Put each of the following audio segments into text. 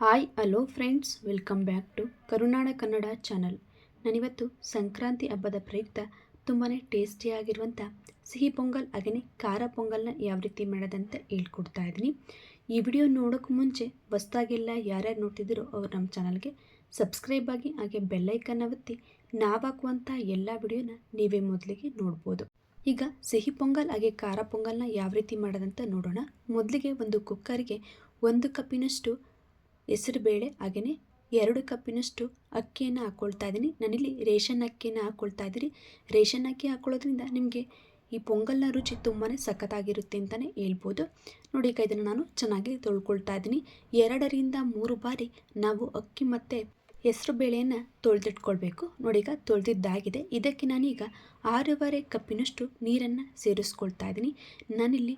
Hi, hello friends, welcome back to Karunada Kannada channel. ನಾನಿವತ್ತು ಸಂಕ್ರಾಂತಿ ಹಬ್ಬದ ಪ್ರಯುಕ್ತ ತುಂಬಾ ಟೇಸ್ಟಿಯಾಗಿರುವಂಥ ಸಿಹಿ ಪೊಂಗಲ್ ಹಾಗೆಯೇ ಖಾರ ಪೊಂಗಲ್ನ ಯಾವ ರೀತಿ ಮಾಡೋದಂತ ಹೇಳ್ಕೊಡ್ತಾ ಇದ್ದೀನಿ. ಈ ವಿಡಿಯೋ ನೋಡೋಕ್ಕೂ ಮುಂಚೆ ಹೊಸ್ದಾಗೆಲ್ಲ ಯಾರ್ಯಾರು ನೋಡ್ತಿದ್ದೀರೋ ಅವ್ರು ನಮ್ಮ ಚಾನಲ್ಗೆ ಸಬ್ಸ್ಕ್ರೈಬ್ ಆಗಿ ಹಾಗೆ ಬೆಲ್ಲೈಕನ್ನ ಒತ್ತಿ ನಾವು ಹಾಕುವಂಥ ಎಲ್ಲ ವಿಡಿಯೋನ ನೀವೇ ಮೊದಲಿಗೆ ನೋಡ್ಬೋದು. ಈಗ ಸಿಹಿ ಪೊಂಗಲ್, ಹಾಗೆ ಖಾರ ಪೊಂಗಲ್ನ ಯಾವ ರೀತಿ ಮಾಡೋದಂತ ನೋಡೋಣ. ಮೊದಲಿಗೆ ಒಂದು ಕುಕ್ಕರ್ಗೆ ಒಂದು ಕಪ್ಪಿನಷ್ಟು ಹೆಸರುಬೇಳೆ ಹಾಗೆಯೇ ಎರಡು ಕಪ್ಪಿನಷ್ಟು ಅಕ್ಕಿಯನ್ನು ಹಾಕ್ಕೊಳ್ತಾ ಇದ್ದೀನಿ. ನಾನಿಲ್ಲಿ ರೇಷನ್ ಅಕ್ಕಿಯನ್ನು ಹಾಕ್ಕೊಳ್ತಾ ಇದ್ದೀನಿ. ರೇಷನ್ ಅಕ್ಕಿ ಹಾಕ್ಕೊಳ್ಳೋದ್ರಿಂದ ನಿಮಗೆ ಈ ಪೊಂಗಲ್ನ ರುಚಿ ತುಂಬಾ ಸಖತ್ತಾಗಿರುತ್ತೆ ಅಂತಲೇ ಹೇಳ್ಬೋದು. ನೋಡಿ ಈಗ ಇದನ್ನು ನಾನು ಚೆನ್ನಾಗಿ ತೊಳ್ಕೊಳ್ತಾ ಇದ್ದೀನಿ. ಎರಡರಿಂದ ಮೂರು ಬಾರಿ ನಾವು ಅಕ್ಕಿ ಮತ್ತು ಹೆಸರು ಬೇಳೆಯನ್ನು ತೊಳೆದಿಟ್ಕೊಳ್ಬೇಕು. ನೋಡಿ ಈಗ ತೊಳೆದಿದ್ದಾಗಿದೆ. ಇದಕ್ಕೆ ನಾನೀಗ ಆರೂವರೆ ಕಪ್ಪಿನಷ್ಟು ನೀರನ್ನು ಸೇರಿಸ್ಕೊಳ್ತಾ ಇದ್ದೀನಿ. ನಾನಿಲ್ಲಿ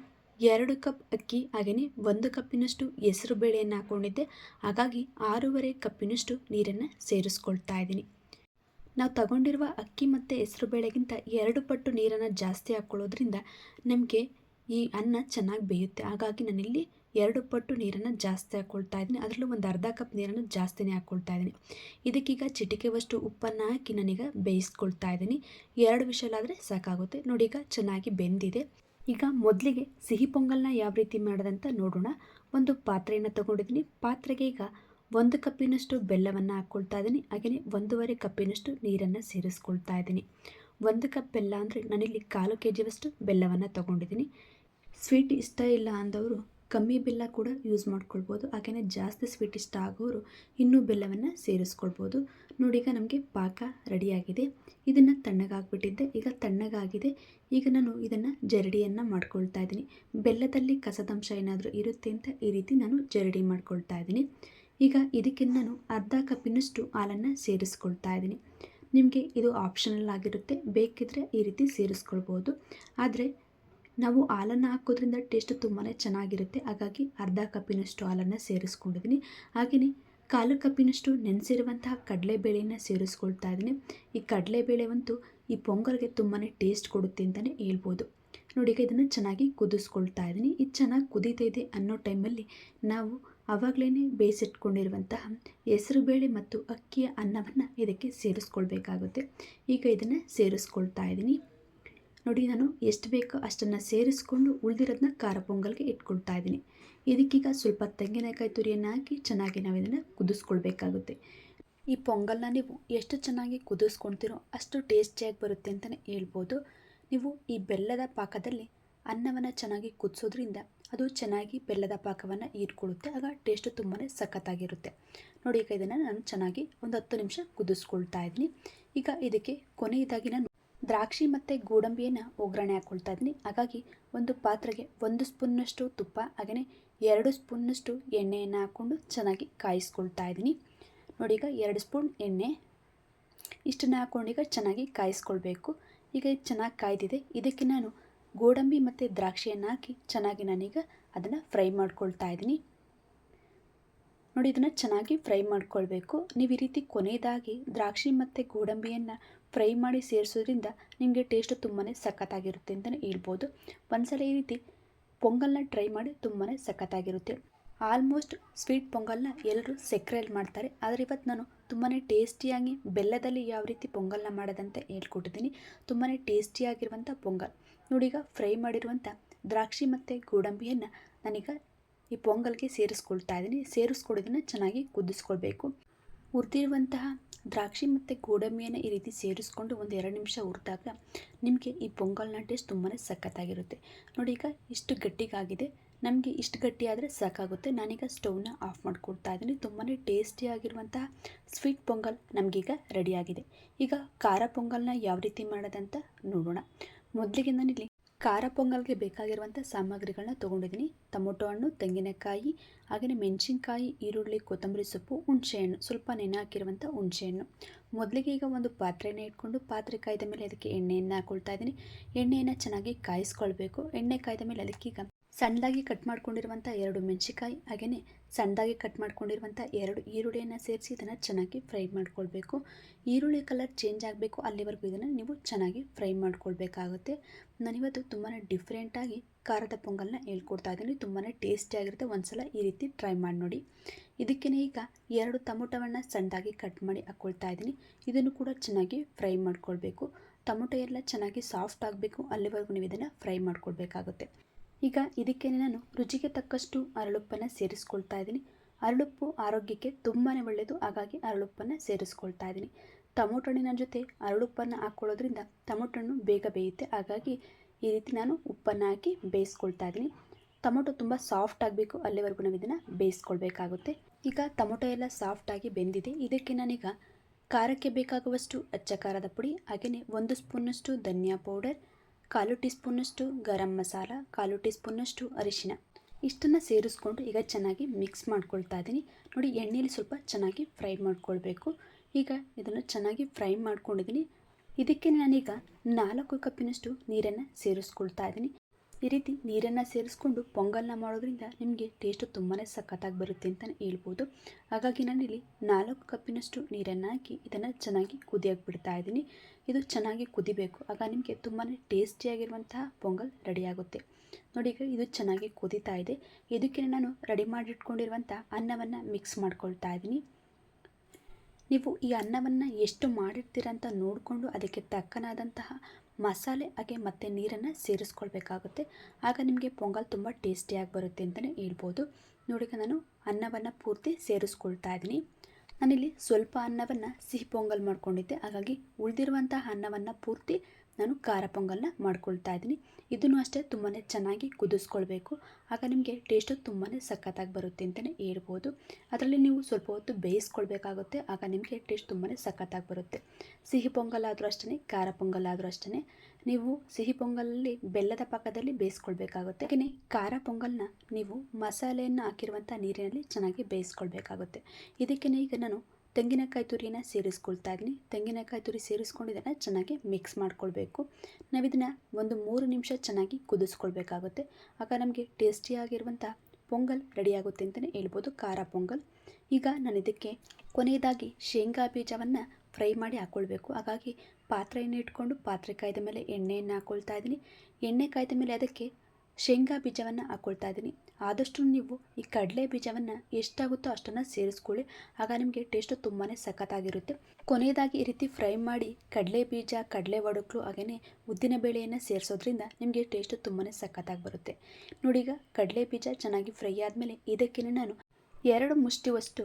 ಎರಡು ಕಪ್ ಅಕ್ಕಿ ಹಾಗೆಯೇ ಒಂದು ಕಪ್ಪಿನಷ್ಟು ಹೆಸರು ಬೇಳೆಯನ್ನು ಹಾಕ್ಕೊಂಡಿದ್ದೆ ಹಾಗಾಗಿ ಆರೂವರೆ ಕಪ್ಪಿನಷ್ಟು ನೀರನ್ನು ಸೇರಿಸ್ಕೊಳ್ತಾ ಇದ್ದೀನಿ. ನಾವು ತಗೊಂಡಿರುವ ಅಕ್ಕಿ ಮತ್ತು ಹೆಸರು ಬೇಳೆಗಿಂತ ಎರಡು ಪಟ್ಟು ನೀರನ್ನು ಜಾಸ್ತಿ ಹಾಕ್ಕೊಳ್ಳೋದ್ರಿಂದ ನಮಗೆ ಈ ಅನ್ನ ಚೆನ್ನಾಗಿ ಬೇಯುತ್ತೆ. ಹಾಗಾಗಿ ನಾನಿಲ್ಲಿ ಎರಡು ಪಟ್ಟು ನೀರನ್ನು ಜಾಸ್ತಿ ಹಾಕ್ಕೊಳ್ತಾ ಇದ್ದೀನಿ. ಅದರಲ್ಲೂ ಒಂದು ಅರ್ಧ ಕಪ್ ನೀರನ್ನು ಜಾಸ್ತಿನೇ ಹಾಕ್ಕೊಳ್ತಾ ಇದ್ದೀನಿ. ಇದಕ್ಕೀಗ ಚಿಟಿಕೆವಷ್ಟು ಉಪ್ಪನ್ನು ಹಾಕಿ ನಾನೀಗ ಬೇಯಿಸ್ಕೊಳ್ತಾ ಇದ್ದೀನಿ. ಎರಡು ವಿಷಲಾದರೆ ಸಾಕಾಗುತ್ತೆ. ನೋಡಿ ಈಗ ಚೆನ್ನಾಗಿ ಬೆಂದಿದೆ. ಈಗ ಮೊದಲಿಗೆ ಸಿಹಿ ಪೊಂಗಲ್ನ ಯಾವ ರೀತಿ ಮಾಡೋದಂತ ನೋಡೋಣ. ಒಂದು ಪಾತ್ರೆಯನ್ನು ತಗೊಂಡಿದ್ದೀನಿ. ಪಾತ್ರೆಗೆ ಈಗ ಒಂದು ಕಪ್ಪಿನಷ್ಟು ಬೆಲ್ಲವನ್ನು ಹಾಕ್ಕೊಳ್ತಾ ಇದ್ದೀನಿ. ಹಾಗೆಯೇ ಒಂದೂವರೆ ಕಪ್ಪಿನಷ್ಟು ನೀರನ್ನು ಸೇರಿಸ್ಕೊಳ್ತಾ ಇದ್ದೀನಿ. ಒಂದು ಕಪ್ ಬೆಲ್ಲ ಅಂದರೆ ನಾನಿಲ್ಲಿ ಕಾಲು ಕೆ ಜಿಯಷ್ಟು ಬೆಲ್ಲವನ್ನು ತೊಗೊಂಡಿದ್ದೀನಿ. ಸ್ವೀಟ್ ಇಷ್ಟ ಇಲ್ಲ ಅಂದವರು ಕಮ್ಮಿ ಬೆಲ್ಲ ಕೂಡ ಯೂಸ್ ಮಾಡ್ಕೊಳ್ಬೋದು. ಹಾಗೆಯೇ ಜಾಸ್ತಿ ಸ್ವೀಟ್ ಇಷ್ಟ ಆಗೋರು ಇನ್ನೂ ಬೆಲ್ಲವನ್ನು ಸೇರಿಸ್ಕೊಳ್ಬೋದು. ನೋಡಿ ಈಗ ನಮಗೆ ಪಾಕ ರೆಡಿಯಾಗಿದೆ. ಇದನ್ನು ತಣ್ಣಗಾಗ್ಬಿಟ್ಟಿದ್ದೆ ಈಗ ತಣ್ಣಗಾಗಿದೆ. ಈಗ ನಾನು ಇದನ್ನು ಜರಡಿಯನ್ನು ಮಾಡ್ಕೊಳ್ತಾ ಇದ್ದೀನಿ. ಬೆಲ್ಲದಲ್ಲಿ ಕಸದಂಶ ಏನಾದರೂ ಇರುತ್ತೆ ಅಂತ ಈ ರೀತಿ ನಾನು ಜರಡಿ ಮಾಡ್ಕೊಳ್ತಾ ಇದ್ದೀನಿ. ಈಗ ಇದಕ್ಕೆ ನಾನು ಅರ್ಧ ಕಪ್ಪಿನಷ್ಟು ಹಾಲನ್ನು ಸೇರಿಸ್ಕೊಳ್ತಾ ಇದ್ದೀನಿ. ನಿಮಗೆ ಇದು ಆಪ್ಷನಲ್ ಆಗಿರುತ್ತೆ. ಬೇಕಿದ್ದರೆ ಈ ರೀತಿ ಸೇರಿಸ್ಕೊಳ್ಬೋದು. ಆದರೆ ನಾವು ಹಾಲನ್ನು ಹಾಕೋದ್ರಿಂದ ಟೇಸ್ಟ್ ತುಂಬಾ ಚೆನ್ನಾಗಿರುತ್ತೆ. ಹಾಗಾಗಿ ಅರ್ಧ ಕಪ್ಪಿನಷ್ಟು ಹಾಲನ್ನು ಸೇರಿಸ್ಕೊಂಡಿದ್ದೀನಿ ಹಾಗೆಯೇ ಕಾಲು ಕಪ್ಪಿನಷ್ಟು ನೆನೆಸಿರುವಂತಹ ಕಡಲೆಬೇಳೆಯನ್ನು ಸೇರಿಸ್ಕೊಳ್ತಾ ಇದ್ದೀನಿ ಈ ಕಡಲೆಬೇಳೆ ಅಂತೂ ಈ ಪೊಂಗಲ್ಗೆ ತುಂಬಾ ಟೇಸ್ಟ್ ಕೊಡುತ್ತೆ ಅಂತಲೇ ಹೇಳ್ಬೋದು. ನೋಡಿ, ಈಗ ಇದನ್ನು ಚೆನ್ನಾಗಿ ಕುದಿಸ್ಕೊಳ್ತಾ ಇದ್ದೀನಿ ಇದು ಚೆನ್ನಾಗಿ ಕುದೀತಾ ಅನ್ನೋ ಟೈಮಲ್ಲಿ ನಾವು ಆವಾಗಲೇ ಬೇಯಿಸಿಟ್ಕೊಂಡಿರುವಂತಹ ಹೆಸರುಬೇಳೆ ಮತ್ತು ಅಕ್ಕಿಯ ಅನ್ನವನ್ನು ಇದಕ್ಕೆ ಸೇರಿಸ್ಕೊಳ್ಬೇಕಾಗುತ್ತೆ. ಈಗ ಇದನ್ನು ಸೇರಿಸ್ಕೊಳ್ತಾ ಇದ್ದೀನಿ ನೋಡಿ, ನಾನು ಎಷ್ಟು ಬೇಕೋ ಅಷ್ಟನ್ನು ಸೇರಿಸ್ಕೊಂಡು ಉಳಿದಿರೋದನ್ನ ಖಾರ ಪೊಂಗಲ್ಗೆ ಇಟ್ಕೊಳ್ತಾ ಇದ್ದೀನಿ. ಇದಕ್ಕೀಗ ಸ್ವಲ್ಪ ತೆಂಗಿನಕಾಯಿ ತುರಿಯನ್ನು ಹಾಕಿ ಚೆನ್ನಾಗಿ ನಾವು ಇದನ್ನು ಕುದಿಸ್ಕೊಳ್ಬೇಕಾಗುತ್ತೆ. ಈ ಪೊಂಗಲ್ನ ನೀವು ಎಷ್ಟು ಚೆನ್ನಾಗಿ ಕುದಿಸ್ಕೊಳ್ತೀರೋ ಅಷ್ಟು ಟೇಸ್ಟಿಯಾಗಿ ಬರುತ್ತೆ ಅಂತಲೇ ಹೇಳ್ಬೋದು. ನೀವು ಈ ಬೆಲ್ಲದ ಪಾಕದಲ್ಲಿ ಅನ್ನವನ್ನು ಚೆನ್ನಾಗಿ ಕುದಿಸೋದ್ರಿಂದ ಅದು ಚೆನ್ನಾಗಿ ಬೆಲ್ಲದ ಪಾಕವನ್ನು ಹೀರ್ಕೊಳ್ಳುತ್ತೆ. ಆಗ ಟೇಸ್ಟು ತುಂಬಾ ಸಖತ್ತಾಗಿರುತ್ತೆ. ನೋಡಿ, ಈಗ ಇದನ್ನು ನಾನು ಚೆನ್ನಾಗಿ ಒಂದು ಹತ್ತು ನಿಮಿಷ ಕುದಿಸ್ಕೊಳ್ತಾ ಇದ್ದೀನಿ. ಈಗ ಇದಕ್ಕೆ ಕೊನೆಯದಾಗಿ ನಾನು ದ್ರಾಕ್ಷಿ ಮತ್ತು ಗೋಡಂಬಿಯನ್ನು ಒಗ್ಗರಣೆ ಹಾಕ್ಕೊಳ್ತಾ ಇದ್ದೀನಿ. ಹಾಗಾಗಿ ಒಂದು ಪಾತ್ರೆಗೆ ಒಂದು ಸ್ಪೂನ್ನಷ್ಟು ತುಪ್ಪ ಹಾಗೆಯೇ ಎರಡು ಸ್ಪೂನ್ನಷ್ಟು ಎಣ್ಣೆಯನ್ನು ಹಾಕ್ಕೊಂಡು ಚೆನ್ನಾಗಿ ಕಾಯಿಸ್ಕೊಳ್ತಾ ಇದ್ದೀನಿ. ನೋಡಿ, ಈಗ ಎರಡು ಸ್ಪೂನ್ ಎಣ್ಣೆ ಇಷ್ಟನ್ನು ಹಾಕ್ಕೊಂಡು ಈಗ ಚೆನ್ನಾಗಿ ಕಾಯಿಸ್ಕೊಳ್ಬೇಕು. ಈಗ ಇದು ಚೆನ್ನಾಗಿ ಕಾಯ್ದಿದೆ. ಇದಕ್ಕೆ ನಾನು ಗೋಡಂಬಿ ಮತ್ತು ದ್ರಾಕ್ಷಿಯನ್ನು ಹಾಕಿ ಚೆನ್ನಾಗಿ ನಾನೀಗ ಅದನ್ನು ಫ್ರೈ ಮಾಡ್ಕೊಳ್ತಾ ಇದ್ದೀನಿ. ನೋಡಿ, ಇದನ್ನು ಚೆನ್ನಾಗಿ ಫ್ರೈ ಮಾಡ್ಕೊಳ್ಬೇಕು. ನೀವು ಈ ರೀತಿ ಕೊನೆಯದಾಗಿ ದ್ರಾಕ್ಷಿ ಮತ್ತು ಗೋಡಂಬಿಯನ್ನು ಫ್ರೈ ಮಾಡಿ ಸೇರಿಸೋದ್ರಿಂದ ನಿಮಗೆ ಟೇಸ್ಟ್ ತುಂಬಾ ಸಖತ್ತಾಗಿರುತ್ತೆ ಅಂತಲೇ ಹೇಳ್ಬೋದು. ಒಂದ್ಸಲ ಈ ರೀತಿ ಪೊಂಗಲ್ನ ಟ್ರೈ ಮಾಡಿ ತುಂಬಾ ಸಖತ್ತಾಗಿರುತ್ತೆ. ಆಲ್ಮೋಸ್ಟ್ ಸ್ವೀಟ್ ಪೊಂಗಲ್ನ ಎಲ್ಲರೂ ಸಕ್ಕರೆಯಲ್ಲಿ ಮಾಡ್ತಾರೆ. ಆದರೆ ಇವತ್ತು ನಾನು ತುಂಬಾ ಟೇಸ್ಟಿಯಾಗಿ ಬೆಲ್ಲದಲ್ಲಿ ಯಾವ ರೀತಿ ಪೊಂಗಲ್ನ ಮಾಡೋದಂತ ಹೇಳ್ಕೊಟ್ಟಿದ್ದೀನಿ. ತುಂಬಾ ಟೇಸ್ಟಿಯಾಗಿರುವಂಥ ಪೊಂಗಲ್. ನೋಡಿ, ಈಗ ಫ್ರೈ ಮಾಡಿರುವಂಥ ದ್ರಾಕ್ಷಿ ಮತ್ತು ಗೋಡಂಬಿಯನ್ನು ನಾನೀಗ ಈ ಪೊಂಗಲ್ಗೆ ಸೇರಿಸ್ಕೊಳ್ತಾ ಇದ್ದೀನಿ. ಸೇರಿಸ್ಕೊಡೋದನ್ನು ಚೆನ್ನಾಗಿ ಕುದಿಸ್ಕೊಳ್ಬೇಕು. ಹುರಿದಿರುವಂತಹ ದ್ರಾಕ್ಷಿ ಮತ್ತು ಗೋಡಂಬಿಯನ್ನು ಈ ರೀತಿ ಸೇರಿಸ್ಕೊಂಡು ಒಂದು ಎರಡು ನಿಮಿಷ ಹುರಿದಾಗ ನಿಮಗೆ ಈ ಪೊಂಗಲ್ನ ಟೇಸ್ಟ್ ತುಂಬಾ ಸಖತ್ತಾಗಿರುತ್ತೆ. ನೋಡಿ ಈಗ ಇಷ್ಟು ಗಟ್ಟಿಗಾಗಿದೆ. ನಮಗೆ ಇಷ್ಟು ಗಟ್ಟಿ ಆದರೆ ಸಾಕಾಗುತ್ತೆ. ನಾನೀಗ ಸ್ಟೌವ್ನ ಆಫ್ ಮಾಡ್ಕೊಳ್ತಾ ಇದ್ದೀನಿ. ತುಂಬಾ ಟೇಸ್ಟಿಯಾಗಿರುವಂತಹ ಸ್ವೀಟ್ ಪೊಂಗಲ್ ನಮಗೀಗ ರೆಡಿಯಾಗಿದೆ ಈಗ ಖಾರ ಪೊಂಗಲ್ನ ಯಾವ ರೀತಿ ಮಾಡೋದಂತ ನೋಡೋಣ. ಮೊದಲಿಗೆ ನಾನಿಲ್ಲಿ ಖಾರ ಪೊಂಗಲ್ಗೆ ಬೇಕಾಗಿರುವಂಥ ಸಾಮಗ್ರಿಗಳನ್ನ ತೊಗೊಂಡಿದ್ದೀನಿ. ಟೊಮೊಟೊ ಹಣ್ಣು, ತೆಂಗಿನಕಾಯಿ ಹಾಗೆಯೇ ಮೆಣಸಿನ್ಕಾಯಿ, ಈರುಳ್ಳಿ, ಕೊತ್ತಂಬರಿ ಸೊಪ್ಪು ಹುಣಸೆಹಣ್ಣು ಸ್ವಲ್ಪ ನೆನೆ ಹಾಕಿರುವಂಥ ಹುಣಸೆಹಣ್ಣು ಮೊದಲಿಗೆ ಈಗ ಒಂದು ಪಾತ್ರೆನ ಇಟ್ಕೊಂಡು ಪಾತ್ರೆ ಕಾಯ್ದ ಮೇಲೆ ಅದಕ್ಕೆ ಎಣ್ಣೆಯನ್ನು ಹಾಕೊಳ್ತಾ ಇದ್ದೀನಿ. ಎಣ್ಣೆಯನ್ನು ಚೆನ್ನಾಗಿ ಕಾಯಿಸ್ಕೊಳ್ಬೇಕು. ಎಣ್ಣೆ ಕಾಯ್ದ ಮೇಲೆ ಅದಕ್ಕೀಗ ಸಣ್ಣದಾಗಿ ಕಟ್ ಮಾಡ್ಕೊಂಡಿರುವಂಥ ಎರಡು ಮೆಣಸಿಕಾಯಿ ಹಾಗೆಯೇ ಸಣ್ಣದಾಗಿ ಕಟ್ ಮಾಡ್ಕೊಂಡಿರುವಂಥ ಎರಡು ಈರುಳ್ಳಿಯನ್ನು ಸೇರಿಸಿ ಇದನ್ನು ಚೆನ್ನಾಗಿ ಫ್ರೈ ಮಾಡ್ಕೊಳ್ಬೇಕು. ಈರುಳ್ಳಿ ಕಲರ್ ಚೇಂಜ್ ಆಗಬೇಕು ಅಲ್ಲಿವರೆಗೂ ಇದನ್ನು ನೀವು ಚೆನ್ನಾಗಿ ಫ್ರೈ ಮಾಡ್ಕೊಳ್ಬೇಕಾಗುತ್ತೆ. ನಾನಿವತ್ತು ತುಂಬಾ ಡಿಫ್ರೆಂಟಾಗಿ ಖಾರದ ಪೊಂಗಲ್ನ ಹೇಳ್ಕೊಡ್ತಾ ಇದ್ದೀನಿ ತುಂಬಾ ಟೇಸ್ಟಿಯಾಗಿರುತ್ತೆ ಒಂದ್ಸಲ ಈ ರೀತಿ ಟ್ರೈ ಮಾಡಿ ನೋಡಿ. ಇದಕ್ಕೇ ಈಗ ಎರಡು ಟೊಮೊಟೊವನ್ನು ಸಣ್ಣದಾಗಿ ಕಟ್ ಮಾಡಿ ಹಾಕ್ಕೊಳ್ತಾ ಇದ್ದೀನಿ ಇದನ್ನು ಕೂಡ ಚೆನ್ನಾಗಿ ಫ್ರೈ ಮಾಡ್ಕೊಳ್ಬೇಕು. ಟೊಮೊಟೊ ಎಲ್ಲ ಚೆನ್ನಾಗಿ ಸಾಫ್ಟ್ ಆಗಬೇಕು. ಅಲ್ಲಿವರೆಗೂ ನೀವು ಇದನ್ನು ಫ್ರೈ ಮಾಡ್ಕೊಳ್ಬೇಕಾಗುತ್ತೆ. ಈಗ ಇದಕ್ಕೆ ನಾನು ರುಚಿಗೆ ತಕ್ಕಷ್ಟು ಅರಳುಪ್ಪನ್ನು ಸೇರಿಸ್ಕೊಳ್ತಾ ಇದ್ದೀನಿ. ಅರಳುಪ್ಪು ಆರೋಗ್ಯಕ್ಕೆ ತುಂಬಾ ಒಳ್ಳೆಯದು ಹಾಗಾಗಿ ಅರಳುಪ್ಪನ್ನು ಸೇರಿಸ್ಕೊಳ್ತಾ ಇದ್ದೀನಿ. ಟೊಮೊಟೊ ಹಣ್ಣಿನ ಜೊತೆ ಅರಳುಪ್ಪನ್ನು ಹಾಕ್ಕೊಳ್ಳೋದ್ರಿಂದ ಟೊಮೊಟೊ ಹಣ್ಣು ಬೇಗ ಬೇಯುತ್ತೆ. ಹಾಗಾಗಿ ಈ ರೀತಿ ನಾನು ಉಪ್ಪನ್ನು ಹಾಕಿ ಬೇಯಿಸ್ಕೊಳ್ತಾ ಇದ್ದೀನಿ. ಟೊಮೊಟೊ ತುಂಬ ಸಾಫ್ಟ್ ಆಗಬೇಕು, ಅಲ್ಲಿವರೆಗೂ ನಾವು ಇದನ್ನು ಬೇಯಿಸ್ಕೊಳ್ಬೇಕಾಗುತ್ತೆ. ಈಗ ಟೊಮೊಟೊ ಎಲ್ಲ ಸಾಫ್ಟಾಗಿ ಬೆಂದಿದೆ. ಇದಕ್ಕೆ ನಾನೀಗ ಖಾರಕ್ಕೆ ಬೇಕಾಗುವಷ್ಟು ಅಚ್ಚ ಖಾರದ ಪುಡಿ ಹಾಗೆಯೇ ಒಂದು ಸ್ಪೂನಷ್ಟು ಧನಿಯಾ ಪೌಡರ್ ಕಾಲು ಟೀ ಸ್ಪೂನಷ್ಟು ಗರಂ ಮಸಾಲ, ಕಾಲು ಟೀ ಸ್ಪೂನಷ್ಟು ಅರಿಶಿನ ಇಷ್ಟನ್ನು ಸೇರಿಸ್ಕೊಂಡು ಈಗ ಚೆನ್ನಾಗಿ ಮಿಕ್ಸ್ ಮಾಡ್ಕೊಳ್ತಾ ಇದ್ದೀನಿ. ನೋಡಿ ಎಣ್ಣೆಯಲ್ಲಿ ಸ್ವಲ್ಪ ಚೆನ್ನಾಗಿ ಫ್ರೈ ಮಾಡ್ಕೊಳ್ಬೇಕು. ಈಗ ಇದನ್ನು ಚೆನ್ನಾಗಿ ಫ್ರೈ ಮಾಡ್ಕೊಂಡಿದ್ದೀನಿ. ಇದಕ್ಕೆ ನಾನೀಗ ನಾಲ್ಕು ಕಪ್ಪಿನಷ್ಟು ನೀರನ್ನು ಸೇರಿಸ್ಕೊಳ್ತಾ ಇದ್ದೀನಿ. ಈ ರೀತಿ ನೀರನ್ನು ಸೇರಿಸ್ಕೊಂಡು ಪೊಂಗಲ್ನ ಮಾಡೋದ್ರಿಂದ ನಿಮಗೆ ಟೇಸ್ಟು ತುಂಬಾ ಸಖತ್ತಾಗಿ ಬರುತ್ತೆ ಅಂತಲೇ ಹೇಳ್ಬೋದು. ಹಾಗಾಗಿ ನಾನಿಲ್ಲಿ ನಾಲ್ಕು ಕಪ್ಪಿನಷ್ಟು ನೀರನ್ನು ಹಾಕಿ ಇದನ್ನು ಚೆನ್ನಾಗಿ ಕುದಿಯಾಗಿ ಬಿಡ್ತಾ ಇದ್ದೀನಿ. ಇದು ಚೆನ್ನಾಗಿ ಕುದಿಬೇಕು. ಆಗ ನಿಮಗೆ ತುಂಬಾ ಟೇಸ್ಟಿಯಾಗಿರುವಂತಹ ಪೊಂಗಲ್ ರೆಡಿಯಾಗುತ್ತೆ ನೋಡಿ ಈಗ ಇದು ಚೆನ್ನಾಗಿ ಕುದೀತಾ ಇದೆ. ಇದಕ್ಕೆ ನಾನು ರೆಡಿ ಮಾಡಿಟ್ಕೊಂಡಿರುವಂಥ ಅನ್ನವನ್ನು ಮಿಕ್ಸ್ ಮಾಡ್ಕೊಳ್ತಾ ಇದ್ದೀನಿ. ನೀವು ಈ ಅನ್ನವನ್ನು ಎಷ್ಟು ಮಾಡಿರ್ತೀರ ಅಂತ ನೋಡಿಕೊಂಡು ಅದಕ್ಕೆ ತಕ್ಕನಾದಂತಹ ಮಸಾಲೆ, ಹಾಗೆ ಮತ್ತು ನೀರನ್ನು ಸೇರಿಸ್ಕೊಳ್ಬೇಕಾಗುತ್ತೆ. ಆಗ ನಿಮಗೆ ಪೊಂಗಲ್ ತುಂಬ ಟೇಸ್ಟಿಯಾಗಿ ಬರುತ್ತೆ ಅಂತಲೇ ಹೇಳ್ಬೋದು. ನೋಡಿಕ ನಾನು ಅನ್ನವನ್ನು ಪೂರ್ತಿ ಸೇರಿಸ್ಕೊಳ್ತಾ ಇದ್ದೀನಿ. ನಾನಿಲ್ಲಿ ಸ್ವಲ್ಪ ಅನ್ನವನ್ನು ಸಿಹಿ ಪೊಂಗಲ್ ಮಾಡ್ಕೊಂಡಿದ್ದೆ. ಹಾಗಾಗಿ ಉಳಿದಿರುವಂತಹ ಅನ್ನವನ್ನು ಪೂರ್ತಿ ನಾನು ಖಾರ ಪೊಂಗಲ್ನ ಮಾಡ್ಕೊಳ್ತಾ ಇದ್ದೀನಿ. ಇದನ್ನು ಅಷ್ಟೇ ತುಂಬಾ ಚೆನ್ನಾಗಿ ಕುದಿಸ್ಕೊಳ್ಬೇಕು. ಆಗ ನಿಮಗೆ ಟೇಸ್ಟು ತುಂಬಾ ಸಖತ್ತಾಗಿ ಬರುತ್ತೆ ಅಂತಲೇ ಹೇಳ್ಬೋದು. ಅದರಲ್ಲಿ ನೀವು ಸ್ವಲ್ಪ ಹೊತ್ತು ಬೇಯಿಸ್ಕೊಳ್ಬೇಕಾಗುತ್ತೆ. ಆಗ ನಿಮಗೆ ಟೇಸ್ಟ್ ತುಂಬಾ ಸಖತ್ತಾಗಿ ಬರುತ್ತೆ. ಸಿಹಿ ಪೊಂಗಲ್ ಆದರೂ ಅಷ್ಟೇ ಖಾರ ಪೊಂಗಲ್ ಆದರೂ ಅಷ್ಟೇ ನೀವು ಸಿಹಿ ಪೊಂಗಲಲ್ಲಿ ಬೆಲ್ಲದ ಪಾಕದಲ್ಲಿ ಬೇಯಿಸ್ಕೊಳ್ಬೇಕಾಗುತ್ತೆ. ಹಾಗೆಯೇ ಖಾರ ಪೊಂಗಲ್ನ ನೀವು ಮಸಾಲೆಯನ್ನು ಹಾಕಿರುವಂಥ ನೀರಿನಲ್ಲಿ ಚೆನ್ನಾಗಿ ಬೇಯಿಸ್ಕೊಳ್ಬೇಕಾಗುತ್ತೆ. ಇದಕ್ಕೆ ಈಗ ನಾನು ತೆಂಗಿನಕಾಯಿ ತುರಿನ ಸೇರಿಸ್ಕೊಳ್ತಾ ಇದ್ದೀನಿ ತೆಂಗಿನಕಾಯಿ ತುರಿ ಸೇರಿಸ್ಕೊಂಡು ಇದನ್ನು ಚೆನ್ನಾಗಿ ಮಿಕ್ಸ್ ಮಾಡ್ಕೊಳ್ಬೇಕು. ನಾವು ಇದನ್ನು ಒಂದು ಮೂರು ನಿಮಿಷ ಚೆನ್ನಾಗಿ ಕುದಿಸ್ಕೊಳ್ಬೇಕಾಗುತ್ತೆ. ಆಗ ನಮಗೆ ಟೇಸ್ಟಿಯಾಗಿರುವಂಥ ಪೊಂಗಲ್ ರೆಡಿಯಾಗುತ್ತೆ ಅಂತಲೇ ಹೇಳ್ಬೋದು, ಖಾರ ಪೊಂಗಲ್. ಈಗ ನಾನು ಇದಕ್ಕೆ ಕೊನೆಯದಾಗಿ ಶೇಂಗಾ ಬೀಜವನ್ನು ಫ್ರೈ ಮಾಡಿ ಹಾಕ್ಕೊಳ್ಬೇಕು ಹಾಗಾಗಿ ಪಾತ್ರೆಯನ್ನು ಇಟ್ಕೊಂಡು ಪಾತ್ರೆ ಕಾಯ್ದ ಮೇಲೆ ಎಣ್ಣೆಯನ್ನು ಹಾಕ್ಕೊಳ್ತಾ ಇದ್ದೀನಿ. ಎಣ್ಣೆ ಕಾಯ್ದ ಮೇಲೆ ಅದಕ್ಕೆ ಶೇಂಗಾ ಬೀಜವನ್ನು ಹಾಕ್ಕೊಳ್ತಾ ಇದ್ದೀನಿ. ಆದಷ್ಟು ನೀವು ಈ ಕಡಲೆ ಬೀಜವನ್ನು ಎಷ್ಟಾಗುತ್ತೋ ಅಷ್ಟನ್ನು ಸೇರಿಸ್ಕೊಳ್ಳಿ. ಆಗ ನಿಮಗೆ ಟೇಸ್ಟು ತುಂಬಾ ಸಖತ್ತಾಗಿರುತ್ತೆ. ಕೊನೆಯದಾಗಿ ಈ ರೀತಿ ಫ್ರೈ ಮಾಡಿ ಕಡಲೆ ಬೀಜ, ಕಡಲೆ ಒಡಕ್ಲು ಹಾಗೆಯೇ ಉದ್ದಿನ ಬೇಳೆಯನ್ನು ಸೇರಿಸೋದ್ರಿಂದ ನಿಮಗೆ ಟೇಸ್ಟು ತುಂಬಾ ಸಖತ್ತಾಗಿ ಬರುತ್ತೆ. ನೋಡಿ ಈಗ ಕಡಲೆ ಬೀಜ ಚೆನ್ನಾಗಿ ಫ್ರೈ ಆದಮೇಲೆ ಇದಕ್ಕೆ ನಾನು ಎರಡು ಮುಷ್ಟಿವಷ್ಟು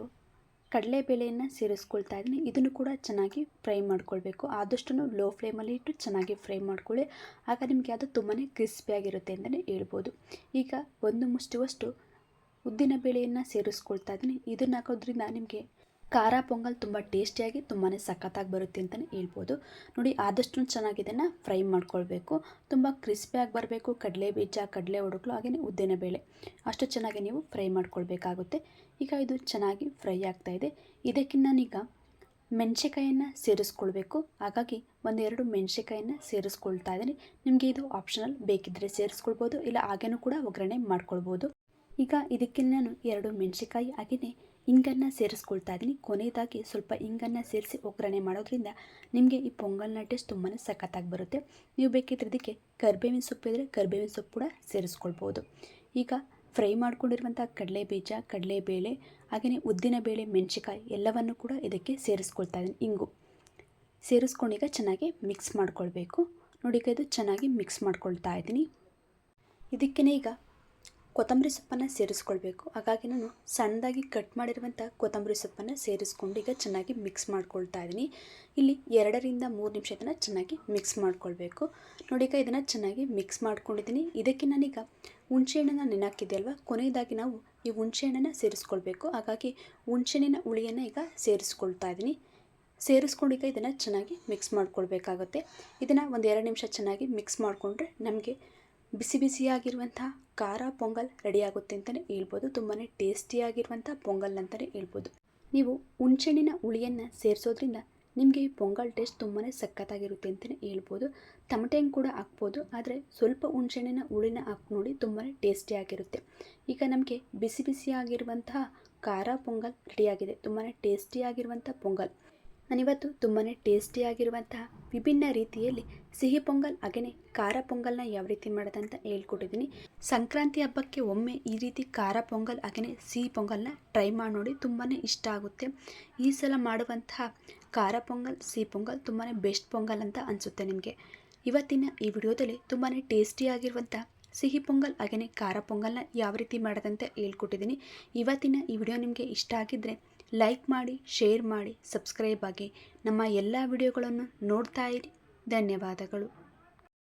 ಕಡಲೆಬೇಳೆಯನ್ನು ಸೇರಿಸ್ಕೊಳ್ತಾ ಇದ್ದೀನಿ. ಇದನ್ನು ಕೂಡ ಚೆನ್ನಾಗಿ ಫ್ರೈ ಮಾಡ್ಕೊಳ್ಬೇಕು. ಆದಷ್ಟು ಲೋ ಫ್ಲೇಮಲ್ಲಿ ಇಟ್ಟು ಚೆನ್ನಾಗಿ ಫ್ರೈ ಮಾಡ್ಕೊಳ್ಳಿ. ಆಗ ನಿಮಗೆ ಅದು ತುಂಬಾ ಕ್ರಿಸ್ಪಿಯಾಗಿರುತ್ತೆ ಅಂತಲೇ ಹೇಳ್ಬೋದು. ಈಗ ಒಂದು ಮುಷ್ಟಿವಷ್ಟು ಉದ್ದಿನ ಬೇಳೆಯನ್ನು ಸೇರಿಸ್ಕೊಳ್ತಾ ಇದ್ದೀನಿ. ಇದನ್ನು ಹಾಕೋದ್ರಿಂದ ನಿಮಗೆ ಖಾರ ಪೊಂಗಲ್ ತುಂಬ ಟೇಸ್ಟಿಯಾಗಿ ತುಂಬಾ ಸಖತ್ತಾಗಿ ಬರುತ್ತೆ ಅಂತಲೇ ಹೇಳ್ಬೋದು. ನೋಡಿ, ಆದಷ್ಟು ಚೆನ್ನಾಗಿ ಇದನ್ನು ಫ್ರೈ ಮಾಡ್ಕೊಳ್ಬೇಕು. ತುಂಬ ಕ್ರಿಸ್ಪಿಯಾಗಿ ಬರಬೇಕು. ಕಡಲೆ ಬೀಜ, ಕಡಲೆ ಒಡಕಲು ಹಾಗೆಯೇ ಉದ್ದಿನ ಬೇಳೆ. ಅಷ್ಟು ಚೆನ್ನಾಗಿ ನೀವು ಫ್ರೈ ಮಾಡ್ಕೊಳ್ಬೇಕಾಗುತ್ತೆ. ಈಗ ಇದು ಚೆನ್ನಾಗಿ ಫ್ರೈ ಆಗ್ತಾಯಿದೆ ಇದಕ್ಕಿಂತ ನಾನೀಗ ಮೆಣಸೆಕಾಯನ್ನು ಸೇರಿಸ್ಕೊಳ್ಬೇಕು. ಹಾಗಾಗಿ ಒಂದೆರಡು ಮೆಣಸೆಕಾಯನ್ನು ಸೇರಿಸ್ಕೊಳ್ತಾ ಇದ್ದೀನಿ. ನಿಮಗೆ ಇದು ಆಪ್ಷನಲ್ ಬೇಕಿದ್ದರೆ ಸೇರಿಸ್ಕೊಳ್ಬೋದು. ಇಲ್ಲ, ಹಾಗೇನೂ ಕೂಡ ಒಗ್ಗರಣೆ ಮಾಡ್ಕೊಳ್ಬೋದು. ಈಗ ಇದಕ್ಕಿಂತ ನಾನು ಎರಡು ಮೆಣಸೆಕಾಯಿ ಹಾಗೆಯೇ ಇಂಗನ್ನು ಸೇರಿಸ್ಕೊಳ್ತಾ ಇದ್ದೀನಿ ಕೊನೆಯದಾಗಿ ಸ್ವಲ್ಪ ಇಂಗನ್ನು ಸೇರಿಸಿ ಒಗ್ಗರಣೆ ಮಾಡೋದ್ರಿಂದ ನಿಮಗೆ ಈ ಪೊಂಗಲ್ನ ಟೇಸ್ಟ್ ತುಂಬಾ ಸಖತ್ತಾಗಿ ಬರುತ್ತೆ. ನೀವು ಬೇಕಿದ್ರೆ ಇದಕ್ಕೆ ಕರ್ಬೇವಿನ ಸೊಪ್ಪು ಇದ್ದರೆ ಕರ್ಬೇವಿನ ಸೊಪ್ಪು ಕೂಡ ಸೇರಿಸ್ಕೊಳ್ಬೋದು ಈಗ ಫ್ರೈ ಮಾಡ್ಕೊಂಡಿರುವಂಥ ಕಡಲೆ ಬೀಜ ಕಡಲೆಬೇಳೆ, ಹಾಗೆಯೇ ಉದ್ದಿನ ಬೇಳೆ ಮೆಣಸಿಕಾಯಿ ಎಲ್ಲವನ್ನು ಕೂಡ ಇದಕ್ಕೆ ಸೇರಿಸ್ಕೊಳ್ತಾ ಇದ್ದೀನಿ ಇಂಗು. ಸೇರಿಸ್ಕೊಂಡೀಗ ಚೆನ್ನಾಗಿ ಮಿಕ್ಸ್ ಮಾಡ್ಕೊಳ್ಬೇಕು. ನೋಡಿ ಇದು ಚೆನ್ನಾಗಿ ಮಿಕ್ಸ್ ಮಾಡ್ಕೊಳ್ತಾ ಇದ್ದೀನಿ ಇದಕ್ಕೇ ಈಗ ಕೊತ್ತಂಬರಿ ಸೊಪ್ಪನ್ನು ಸೇರಿಸ್ಕೊಳ್ಬೇಕು. ಹಾಗಾಗಿ ನಾನು ಸಣ್ಣದಾಗಿ ಕಟ್ ಮಾಡಿರುವಂಥ ಕೊತ್ತಂಬರಿ ಸೊಪ್ಪನ್ನು ಸೇರಿಸ್ಕೊಂಡು ಈಗ ಚೆನ್ನಾಗಿ ಮಿಕ್ಸ್ ಮಾಡ್ಕೊಳ್ತಾ ಇದ್ದೀನಿ. ಇಲ್ಲಿ ಎರಡರಿಂದ ಮೂರು ನಿಮಿಷ ಇದನ್ನು ಚೆನ್ನಾಗಿ ಮಿಕ್ಸ್ ಮಾಡ್ಕೊಳ್ಬೇಕು. ನೋಡಿ ಈಗ ಇದನ್ನು ಚೆನ್ನಾಗಿ ಮಿಕ್ಸ್ ಮಾಡ್ಕೊಂಡಿದ್ದೀನಿ. ಇದಕ್ಕೆ ನಾನೀಗ ಹುಣಸೆಹಣ್ಣನ್ನು ನೆನಾಕಿದೆ ಅಲ್ವಾ? ಕೊನೆಯದಾಗಿ ನಾವು ಈ ಹುಣಸೆಹಣ್ಣನ್ನು ಸೇರಿಸ್ಕೊಳ್ಬೇಕು. ಹಾಗಾಗಿ ಹುಣಸೆಹಣ್ಣಿನ ಹುಳಿಯನ್ನು ಈಗ ಸೇರಿಸ್ಕೊಳ್ತಾ ಇದ್ದೀನಿ. ಸೇರಿಸ್ಕೊಂಡು ಈಗ ಇದನ್ನು ಚೆನ್ನಾಗಿ ಮಿಕ್ಸ್ ಮಾಡ್ಕೊಳ್ಬೇಕಾಗುತ್ತೆ. ಇದನ್ನು ಒಂದು ಎರಡು ನಿಮಿಷ ಚೆನ್ನಾಗಿ ಮಿಕ್ಸ್ ಮಾಡಿಕೊಂಡ್ರೆ ನಮಗೆ ಬಿಸಿ ಬಿಸಿಯಾಗಿರುವಂಥ ಖಾರ ಪೊಂಗಲ್ ರೆಡಿಯಾಗುತ್ತೆ ಅಂತಲೇ ಹೇಳ್ಬೋದು. ತುಂಬಾ ಟೇಸ್ಟಿಯಾಗಿರುವಂಥ ಪೊಂಗಲ್ ಅಂತಲೇ ಹೇಳ್ಬೋದು. ನೀವು ಹುಣ್ಚೆಣ್ಣಿನ ಹುಳಿಯನ್ನು ಸೇರಿಸೋದ್ರಿಂದ ನಿಮಗೆ ಪೊಂಗಲ್ ಟೇಸ್ಟ್ ತುಂಬಾ ಸಖತ್ತಾಗಿರುತ್ತೆ ಅಂತಲೇ ಹೇಳ್ಬೋದು. ತಮಟೆ ಹಣ್ಣು ಕೂಡ ಹಾಕ್ಬೋದು, ಆದರೆ ಸ್ವಲ್ಪ ಹುಣಸೆಹಣ್ಣಿನ ಹುಳಿನ ಹಾಕಿ ನೋಡಿ ತುಂಬಾ ಟೇಸ್ಟಿಯಾಗಿರುತ್ತೆ. ಈಗ ನಮಗೆ ಬಿಸಿ ಬಿಸಿಯಾಗಿರುವಂತಹ ಖಾರ ಪೊಂಗಲ್ ರೆಡಿಯಾಗಿದೆ. ತುಂಬಾ ಟೇಸ್ಟಿಯಾಗಿರುವಂಥ ಪೊಂಗಲ್. ನಾನಿವತ್ತು ತುಂಬಾ ಟೇಸ್ಟಿಯಾಗಿರುವಂತಹ ವಿಭಿನ್ನ ರೀತಿಯಲ್ಲಿ ಸಿಹಿ ಪೊಂಗಲ್ ಹಾಗೆಯೇ ಖಾರ ಪೊಂಗಲ್ನ ಯಾವ ರೀತಿ ಮಾಡೋದಂತ ಹೇಳ್ಕೊಟ್ಟಿದ್ದೀನಿ. ಸಂಕ್ರಾಂತಿ ಹಬ್ಬಕ್ಕೆ ಒಮ್ಮೆ ಈ ರೀತಿ ಖಾರ ಪೊಂಗಲ್ ಹಾಗೆಯೇ ಸಿಹಿ ಪೊಂಗಲ್ನ ಟ್ರೈ ಮಾಡಿ ನೋಡಿ ತುಂಬಾ ಇಷ್ಟ ಆಗುತ್ತೆ. ಈ ಸಲ ಮಾಡುವಂತಹ ಖಾರ ಪೊಂಗಲ್, ಸಿಹಿ ಪೊಂಗಲ್ ತುಂಬಾ ಬೆಸ್ಟ್ ಪೊಂಗಲ್ ಅಂತ ಅನಿಸುತ್ತೆ ನಿಮಗೆ. ಇವತ್ತಿನ ಈ ವಿಡಿಯೋದಲ್ಲಿ ತುಂಬಾ ಟೇಸ್ಟಿಯಾಗಿರುವಂಥ ಸಿಹಿ ಪೊಂಗಲ್ ಹಾಗೆಯೇ ಖಾರ ಪೊಂಗಲ್ನ ಯಾವ ರೀತಿ ಮಾಡೋದಂತ ಹೇಳ್ಕೊಟ್ಟಿದ್ದೀನಿ. ಇವತ್ತಿನ ಈ ವಿಡಿಯೋ ನಿಮಗೆ ಇಷ್ಟ ಆಗಿದ್ದರೆ ಲೈಕ್ ಮಾಡಿ ಶೇರ್ ಮಾಡಿ ಸಬ್ಸ್ಕ್ರೈಬ್ ಆಗಿ ನಮ್ಮ ಎಲ್ಲ ವಿಡಿಯೋಗಳನ್ನು ನೋಡ್ತಾ ಇರಿ. ಧನ್ಯವಾದಗಳು.